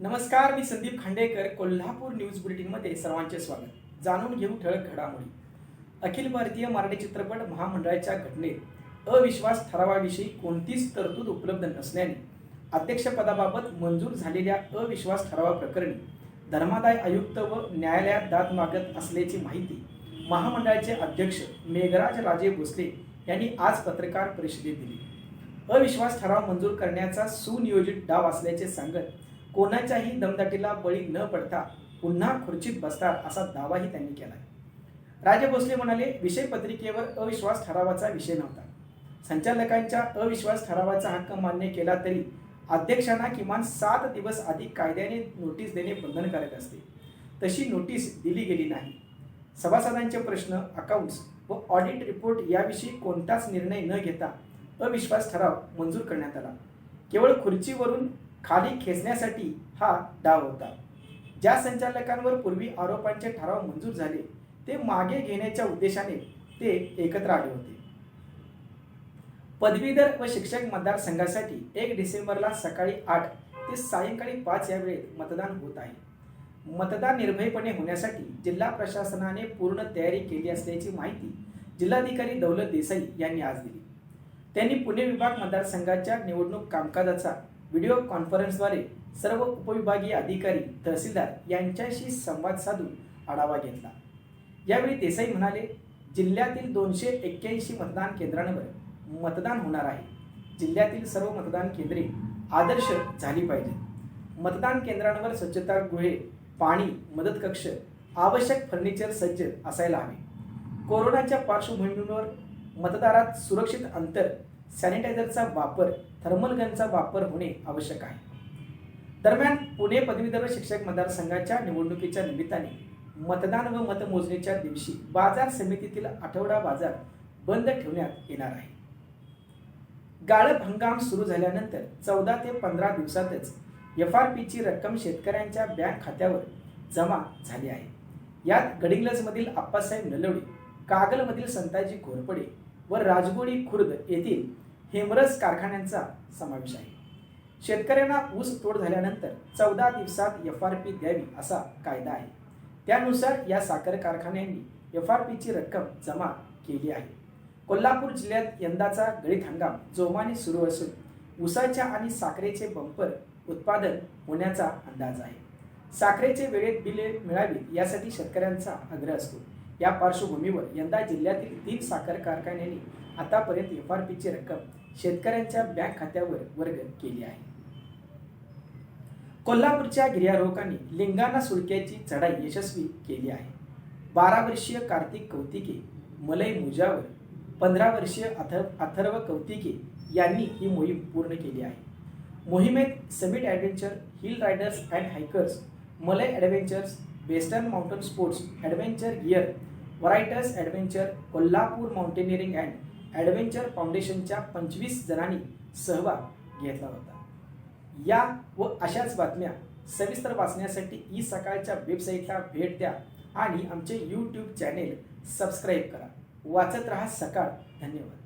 नमस्कार मी संदीप खांडेकर कोल्हापूर न्यूज बुलेटिनमध्ये सर्वांचे स्वागत. जाणून घेऊ ठळक घडामोडी. अखिल भारतीय मराठी चित्रपट महामंडळाच्या घटनेत अविश्वास ठरावाविषयी कोणतीच तरतूद उपलब्ध नसल्याने अध्यक्षपदाबाबत मंजूर झालेल्या अविश्वास ठरावाप्रकरणी धर्मादाय आयुक्त व न्यायालयात दाद मागत असल्याची माहिती महामंडळाचे अध्यक्ष मेघराज राजे भोसले यांनी आज पत्रकार परिषदेत दिली. अविश्वास ठराव मंजूर करण्याचा सुनियोजित डाव असल्याचे सांगत कोणाच्याही दमदाटीला बळी न पडता पुन्हा खुर्चीत बसतात असा दावाही त्यांनी केला राजे भोसले म्हणाले विषय पत्रिकेवर अविश्वास ठरावाचा विषय नव्हता. संचालकांच्या अविश्वास ठरावाचा हक्क मान्य केला तरी अध्यक्षांना किमान सात दिवस आधी कायद्याने नोटीस देणे बंधनकारक असते. तशी नोटीस दिली गेली नाही. सभासदांचे प्रश्न अकाउंट्स व ऑडिट रिपोर्ट याविषयी कोणताच निर्णय न घेता अविश्वास ठराव मंजूर करण्यात आला. केवळ खुर्चीवरून खाली खेचण्यासाठी हा डाव होता. ज्या संचालकांवर पूर्वी आरोपांचे ठराव मंजूर झाले ते मागे घेण्याच्या उद्देशाने ते एकत्र आले होते. पदवीधर व शिक्षक मतदारसंघासाठी एक डिसेंबरला सकाळी आठ ते सायंकाळी पाच या वेळेत मतदान होत आहे. मतदान निर्भयपणे होण्यासाठी जिल्हा प्रशासनाने पूर्ण तयारी केली असल्याची माहिती जिल्हाधिकारी दौलत देसाई यांनी आज दिली. त्यांनी पुणे विभाग मतदारसंघाच्या निवडणूक कामकाजाचा व्हिडिओ कॉन्फरन्सद्वारे सर्व उपविभागीय अधिकारी तहसीलदार यांच्याशी संवाद साधून आढावा घेतला. यावेळी देसाई म्हणाले जिल्ह्यातील दोनशे एक्क्याऐंशी मतदान केंद्रांवर मतदान होणार आहे. जिल्ह्यातील सर्व मतदान केंद्रे आदर्श झाली पाहिजेत. मतदान केंद्रांवर स्वच्छता गुहे पाणी मदत कक्ष आवश्यक फर्निचर सज्ज असायला हवे. कोरोनाच्या पार्श्वभूमीवर मतदारात सुरक्षित अंतर सॅनिटायझरचा वापर थर्मल गनचा वापर होणे आवश्यक आहे. दरम्यान पुणे पदवीधर शिक्षक मतदारसंघाच्या निवडणुकीच्या निमित्ताने मतदान व मतमोजणीच्या दिवशी बाजार समितीतील आठवडा बाजार बंद ठेवण्यात येणार आहे. गाळप हंगाम सुरू झाल्यानंतर चौदा ते पंधरा दिवसातच एफ आर पीची रक्कम शेतकऱ्यांच्या बँक खात्यावर जमा झाली आहे. यात गडिंग्लजमधील आप्पासाहेब नलवडे कागलमधील संताजी घोरपडे व राजगोडी खुर्द येथील हेमरस कारखान्यांचा समावेश आहे. शेतकऱ्यांना ऊस तोड झाल्यानंतर चौदा दिवसात एफ आर पी द्यावी असा कायदा आहे. त्यानुसार या साखर कारखान्यांनी एफ आर पीची रक्कम जमा केली आहे. कोल्हापूर जिल्ह्यात यंदाचा गळीत हंगाम जोमाने सुरू असून ऊसाच्या आणि साखरेचे बंपर उत्पादन होण्याचा अंदाज आहे. साखरेचे वेळेत बिले मिळावी यासाठी शेतकऱ्यांचा आग्रह असतो. या पार्श्वभूमीवर यंदा जिल्ह्यातील तीन साखर कारखान्यांनी आतापर्यंत एफ आर पीची रक्कम शेतकऱ्यांच्या बँक खात्यावर वर्ग केली आहे. कोल्हापूरच्या गिर्यारोहकांनी लिंगाणा सुळक्याची चढाई यशस्वी केली आहे. बारा वर्षीय कार्तिक कौतिके मलय मुजावर पंधरा वर्षीय अथर्व अथर्व कौतिके यांनी ही मोहीम पूर्ण केली आहे. मोहिमेत summit adventure hill riders and hikers Malay adventures western mountain sports adventure gear variators adventure Kolhapur mountaineering and adventure फाउंडेशनच्या पंचवीस जणांनी सहभाग घेतला होता. या व अशाच बातम्या सविस्तर वाचण्यासाठी ई सकाळच्या वेबसाईटला भेट द्या आणि आमचे यूट्यूब चॅनेल सबस्क्राईब करा. वाचत रहा सकाळ. धन्यवाद.